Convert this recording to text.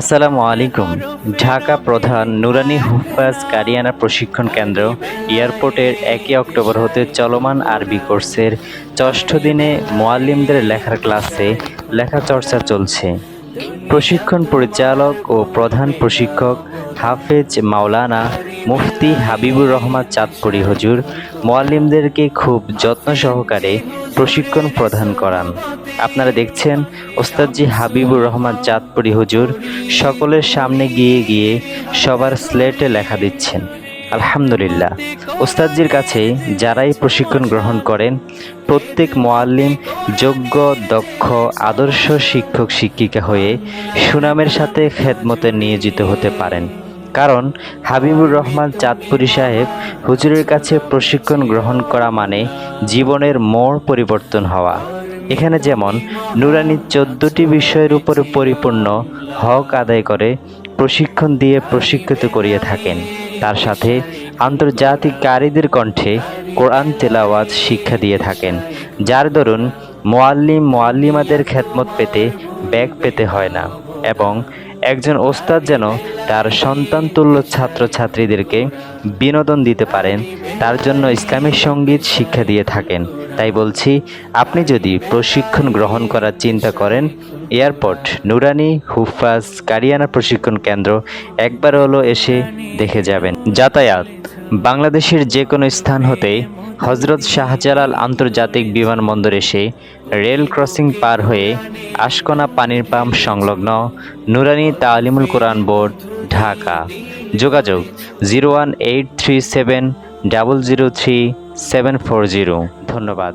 আসসালামু আলাইকুম। ঢাকা প্রধান নুরানি হুফাজ কারিয়ানা প্রশিক্ষণ কেন্দ্র এয়ারপোর্টের একই অক্টোবর হতে চলমান আরবি কোর্সের ষষ্ঠ দিনে মোয়াল্লিমদের লেখার ক্লাসে লেখা চর্চা চলছে। প্রশিক্ষণ পরিচালক ও প্রধান প্রশিক্ষক হাফেজ মাওলানা মুফতি হাবিবুর রহমান চাঁদপুরি হুজুর মোয়াল্লিমদেরকে খুব যত্ন সহকারে প্রশিক্ষণ প্রদান করান। আপনারা দেখছেন ওস্তাদজি হাবিবুর রহমান চাঁদপুরি হুজুর সকলের সামনে গিয়ে গিয়ে সবার স্লেটে লেখা দিচ্ছেন। আলহামদুলিল্লাহ। ওস্তাদজির কাছে যারাই প্রশিক্ষণ গ্রহণ করেন, প্রত্যেক মোয়াল্লিম যোগ্য, দক্ষ, আদর্শ শিক্ষক, শিক্ষিকা হয়ে সুনামের সাথে খেদমতে নিয়োজিত হতে পারেন। কারণ হাবিবুর রহমান চাঁদপুরি সাহেব হুজুরের কাছে প্রশিক্ষণ গ্রহণ করা মানে জীবনের মোড় পরিবর্তন হওয়া। এখানে যেমন নুরানি চোদ্দটি বিষয়ের উপরে পরিপূর্ণ হক আদায় করে প্রশিক্ষণ দিয়ে প্রশিক্ষিত করিয়ে থাকেন। তার সাথে আন্তর্জাতিক কারীদের কণ্ঠে কোরআন তেলাওয়াত শিক্ষা দিয়ে থাকেন। যার দরুন মোয়াল্লিম মোয়াল্লিমাদের খ্যাতমত পেতে ব্যাগ পেতে হয় না এবং একজন ওস্তাদ যেন তার সন্তান তুল্য ছাত্রছাত্রীদেরকে বিনোদন দিতে পারেন, তার জন্য ইসলামিক সংগীত শিক্ষা দিয়ে থাকেন। তাই বলছি, আপনি যদি প্রশিক্ষণ গ্রহণ করার চিন্তা করেন, এয়ারপোর্ট, নুরানি হুফাজ কারিয়ানা প্রশিক্ষণ কেন্দ্র একবার হলো এসে দেখে যাবেন। যাতায়াত, বাংলাদেশের যে কোনো স্থান হতে হজরত শাহজালাল আন্তর্জাতিক বিমানবন্দর এসে রেল ক্রসিং পার হয়ে আশকোনা পানির পাম্প সংলগ্ন নুরানি তালিমুল কোরআন বোর্ড, ঢাকা। যোগাযোগ zero one eight three seven double zero three seven four zero. ধন্যবাদ।